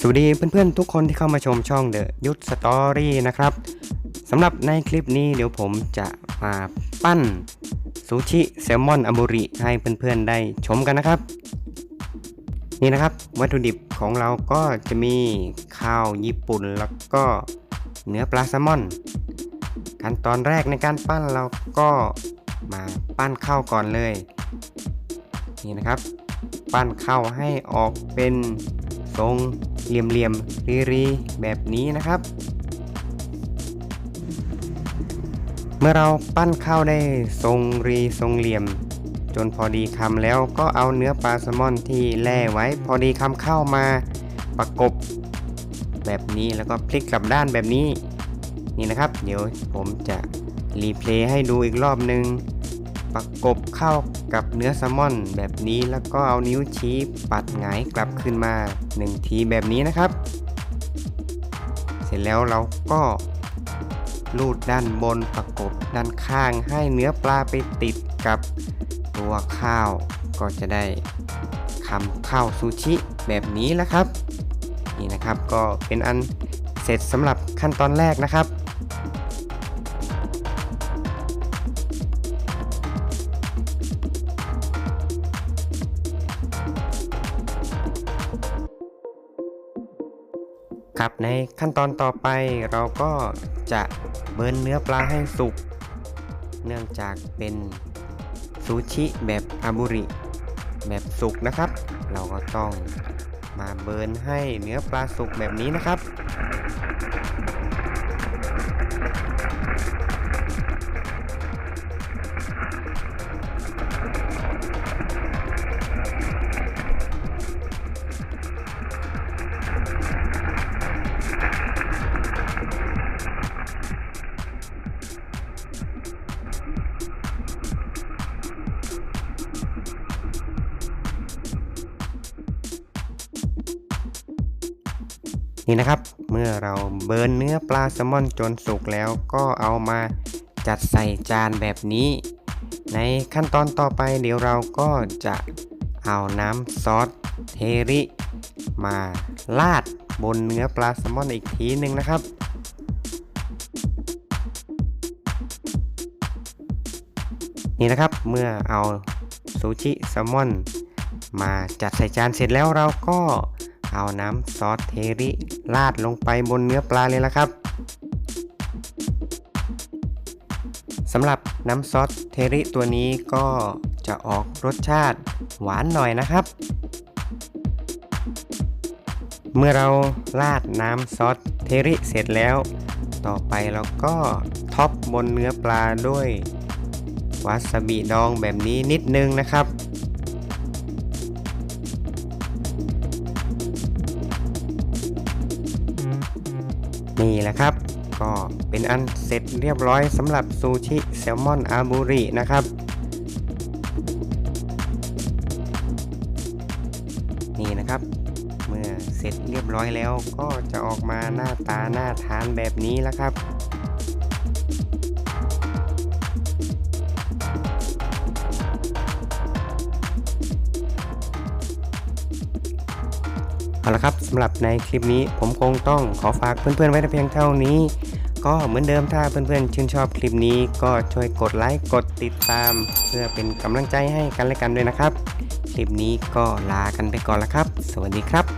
สวัสดีเพื่อนๆ ทุกคนที่เข้ามาชมช่อง The ยุทธสตอรี่นะครับสำหรับในคลิปนี้เดี๋ยวผมจะมาปั้นซูชิแซลมอนอ m บุริให้เพื่อนๆได้ชมกันนะครับ นี่นะครับวัตถุดิบของเราก็จะมีข้าวญี่ปุ่นแล้วก็เนื้อปลาแซลมอน ขั้นตอนแรกในการปั้นเราก็มาปั้นข้าวก่อนเลย นี่นะครับ ปั้นข้าวให้ออกเป็นทรง เหลี่ยมๆรีๆแบบนี้นะครับ เมื่อเราปั้นข้าวได้ทรงรีทรงเหลี่ยม จนพอดีคำแล้วก็เอาเนื้อปลาแซลมอนที่แล่ไว้ พอดีคำเข้ามาประกบแบบนี้แล้วก็พลิกกลับด้านแบบนี้นี่นะครับ เดี๋ยวผมจะรีเพลย์ให้ดูอีกรอบหนึ่ง ประกบเข้ากับเนื้อแซลมอน แบบนี้แล้วก็เอานิ้วชี้ปัดหงายกลับขึ้นมา1ทีแบบนี้นะครับ เสร็จแล้วเราก็ลูดด้านบนประกบด้านข้างให้เนื้อปลาไปติดกับตัวข้าว ก็จะได้คำข้าวซูชิแบบนี้แล้วครับ นี่นะครับก็เป็นอันเสร็จสำหรับขั้นตอนแรกนะครับ ครับในขั้นตอนต่อไปเราก็จะเบิร์นเนื้อปลาให้สุก เนื่องจากเป็นซูชิแบบอาบุริแบบสุกนะครับ เราก็ต้องมาเบิร์นให้เนื้อปลาสุกแบบนี้นะครับ นี่นะครับ เมื่อเราเบิร์นเนื้อปลาแซลมอนจนสุกแล้วก็เอามาจัดใส่จานแบบนี้ ในขั้นตอนต่อไปเดี๋ยวเราก็จะเอาน้ำซอสเทริมาลาดบนเนื้อปลาแซลมอนอีกทีหนึ่งนะครับ นี่นะครับเมื่อเอาซูชิแซลมอนมาจัดใส่จานเสร็จแล้วเราก็ เอาน้ำซอสเทริราดลงไปบนเนื้อปลาเลยละครับสำหรับน้ำซอสเทริตัวนี้ก็จะออกรสชาติหวานหน่อยนะครับ เมื่อเราราดน้ำซอสเทริเสร็จแล้ว ต่อไปเราก็ท็อปบนเนื้อปลาด้วยวาซาบิดองแบบนี้นิดนึงนะครับ นี่แหละครับ ก็เป็นอันเสร็จเรียบร้อยสำหรับซูชิแซลมอนอาบูรินะครับ นี่นะครับ เมื่อเสร็จเรียบร้อยแล้วก็จะออกมาหน้าตาหน้าทานแบบนี้แล้วครับ เอาละครับสำหรับในคลิปนี้ผมคงต้องขอฝากเพื่อนๆไว้แต่เพียงเท่านี้ ก็เหมือนเดิมถ้าเพื่อนๆชื่นชอบคลิปนี้ก็ช่วยกดไลค์กดติดตาม เพื่อเป็นกำลังใจให้กันและกันด้วยนะครับ คลิปนี้ก็ลากันไปก่อนละครับ สวัสดีครับ